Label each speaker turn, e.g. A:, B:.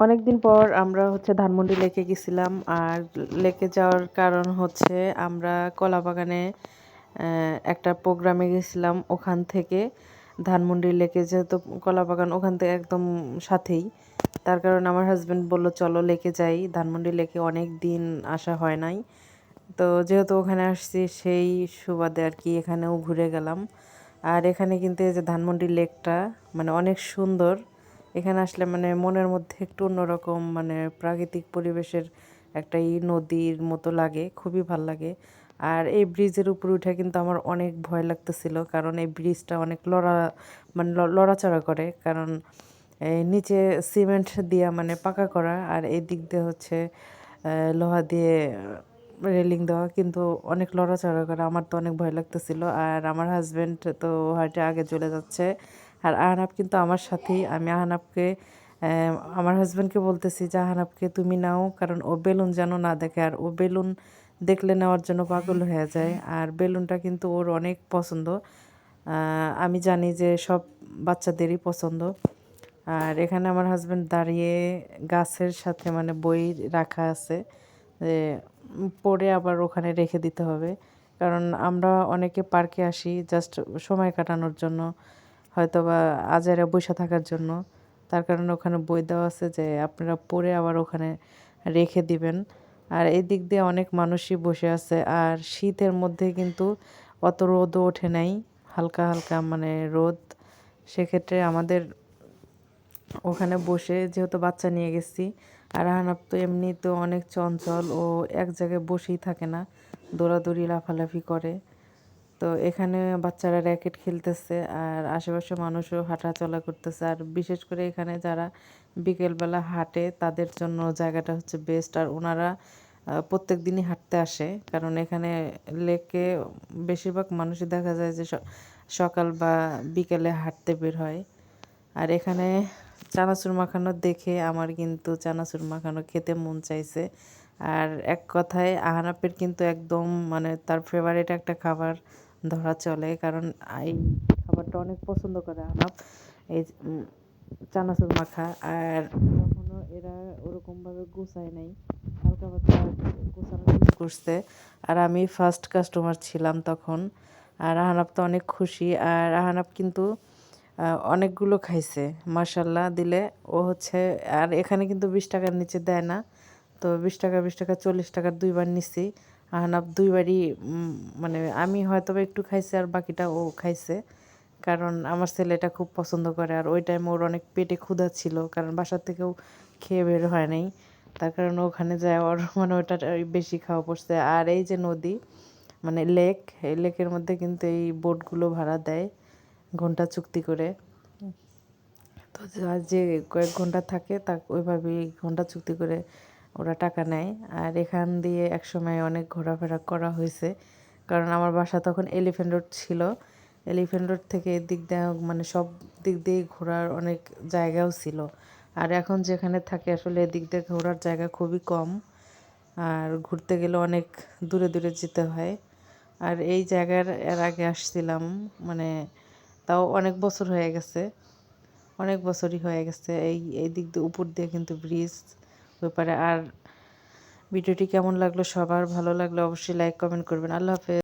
A: অনেক দিন পর আমরা হচ্ছে ধানমন্ডি লেকে গেছিলাম আর লেকে যাওয়ার কারণ হচ্ছে আমরা কলা বাগানে একটা প্রোগ্রামে গেছিলাম ওখান থেকে। ধানমন্ডি লেকে যেহেতু কলা বাগান ওখান থেকে একদম সাথেই। তার কারণ আমার হাজব্যান্ড বলল, চলো লেকে যাই। ধানমন্ডি লেকে অনেক দিন আসা হয় নাই। তো যেহেতু ওখানে আসছি, সেই সুবাদে আর কি এখানেও ঘুরে গেলাম। আর এখানে কিন্তু এই যে ধানমন্ডি লেকটা মানে অনেক সুন্দর। এখানে আসলে মানে মনের মধ্যে একটু অন্যরকম মানে প্রাকৃতিক পরিবেশের একটা এই নদীর মতো লাগে, খুবই ভালো লাগে। আর এই ব্রিজের উপরে উঠে কিন্তু আমার অনেক ভয় লাগতেছিল, কারণ এই ব্রিজটা অনেক লড়া মানে লড়াচড়া করে। কারণ এই নিচে সিমেন্ট দিয়া মানে পাকা করা, আর এই দিক দিয়ে হচ্ছে লোহা দিয়ে রেলিং দেওয়া, কিন্তু অনেক লড়াচড়া করে। আমার তো অনেক ভয় লাগতেছিল। আর আমার হাজব্যান্ড তো হাইটে আগে চলে যাচ্ছে। আর আহনাব কিন্তু আমার সাথেই। আমি আহনাবকে আমার হাজব্যান্ডকে বলতেছি যে, আহনাবকে তুমি নাও, কারণ ও বেলুন যেন না দেখে। আর ও বেলুন দেখলে নেওয়ার জন্য পাগল হয়ে যায়। আর বেলুনটা কিন্তু ওর অনেক পছন্দ। আমি জানি যে সব বাচ্চাদেরই পছন্দ। আর এখানে আমার হাজব্যান্ড দাঁড়িয়ে গাছের সাথে মানে বই রাখা আছে, যে আবার ওখানে রেখে দিতে হবে। কারণ আমরা অনেকে পার্কে আসি, জাস্ট সময় কাটানোর জন্য। হয়তো বা আজারে বসে থাকার জন্য। তার কারণে ওখানে বই দেওয়া আছে যে আপনারা পরে আবার ওখানে রেখে দিবেন। আর এই দিক দিয়ে অনেক মানুষই বসে আছে। আর শীতের মধ্যে কিন্তু অত রোদও ওঠে নাই। হালকা হালকা মানে রোদ। সেক্ষেত্রে আমাদের ওখানে বসে যেহেতু বাচ্চা নিয়ে গেছি, আর আহনাব তো এমনি তো অনেক চঞ্চল ও এক জায়গায় বসেই থাকে না। দৌড়াদৌড়ি, লাফালাফি করে। তো এখানে বাচ্চারা র্যাকেট খেলতেছে আর আশেপাশে মানুষও হাঁটাচলা করতেছে। আর বিশেষ করে এখানে যারা বিকেলবেলা হাঁটে, তাদের জন্য জায়গাটা হচ্ছে বেস্ট আর ওনারা প্রত্যেক দিনই হাঁটতে আসে। কারণ এখানে লেকে বেশিরভাগ মানুষই দেখা যায় যে সকাল বা বিকেলে হাঁটতে বের হয়। আর এখানে চানাচুর মাখানো দেখে আমার কিন্তু চানাচুর মাখানো খেতে মন চাইছে। আর এক কথায় আহানাপের কিন্তু একদম মানে তার ফেভারিট একটা খাবার ধরা চলে, কারণ এই খাবারটা অনেক পছন্দ করে আহানাপ এই চানাচুর মাখা, আর কখনো এরা ওরকমভাবে গুছায় নাই। হালকা পাতলা গোছানো করছে। আর আমি ফার্স্ট কাস্টমার ছিলাম তখন, আর আহানাপ তো অনেক খুশি। আর আহানাপ কিন্তু অনেকগুলো খাইছে মার্শাল্লাহ দিলে। ও হচ্ছে, আর এখানে কিন্তু বিশ টাকার নিচে দেয় না। তো বিশ টাকা বিশ টাকা, চল্লিশ টাকার দুইবার নিছি। আহনাব দুইবারই মানে আমি হয়তো একটু খাইছি আর বাকিটা ও খাইছে। কারণ আমার ছেলেটা খুব পছন্দ করে আর ওই টাইমে ওর অনেক পেটে ক্ষুধা ছিল, কারণ বাসার থেকেও খেয়ে বের হয় নাই। তার কারণে ওখানে যায় ওর মানে ওইটা বেশি খাওয়া পড়ছে। আর এই যে নদী মানে লেক এই লেকের মধ্যে কিন্তু এই বোটগুলো ভাড়া দেয় ঘণ্টা চুক্তি করে। তো যে কয়েক ঘণ্টা থাকে তা ওইভাবেই ঘণ্টা চুক্তি করে ওরা টাকা নেয়। আর এখান দিয়ে একসময় অনেক ঘোরাফেরা করা হয়েছে। কারণ আমার বাসা তখন এলিফেন্ট রোড ছিল। এলিফেন্ট রোড থেকে দিক দিয়ে মানে সব দিক দিয়ে ঘোরার অনেক জায়গাও ছিল। আর এখন যেখানে থাকে আসলে এদিক দিয়ে ঘোরার জায়গা খুবই কম। আর ঘুরতে গেলে অনেক দূরে দূরে যেতে হয়। আর এই জায়গার এর আগে আসছিলাম মানে তাও অনেক বছর হয়ে গেছে। অনেক বছরই হয়ে গেছে। এই এই দিক দিয়ে উপর দিয়ে কিন্তু ব্রিজ ব্যাপারে। আর ভিডিওটি কেমন লাগল সবার ভালো লাগল অবশ্যই লাইক কমেন্ট করবেন। আল্লাহ হাফেজ।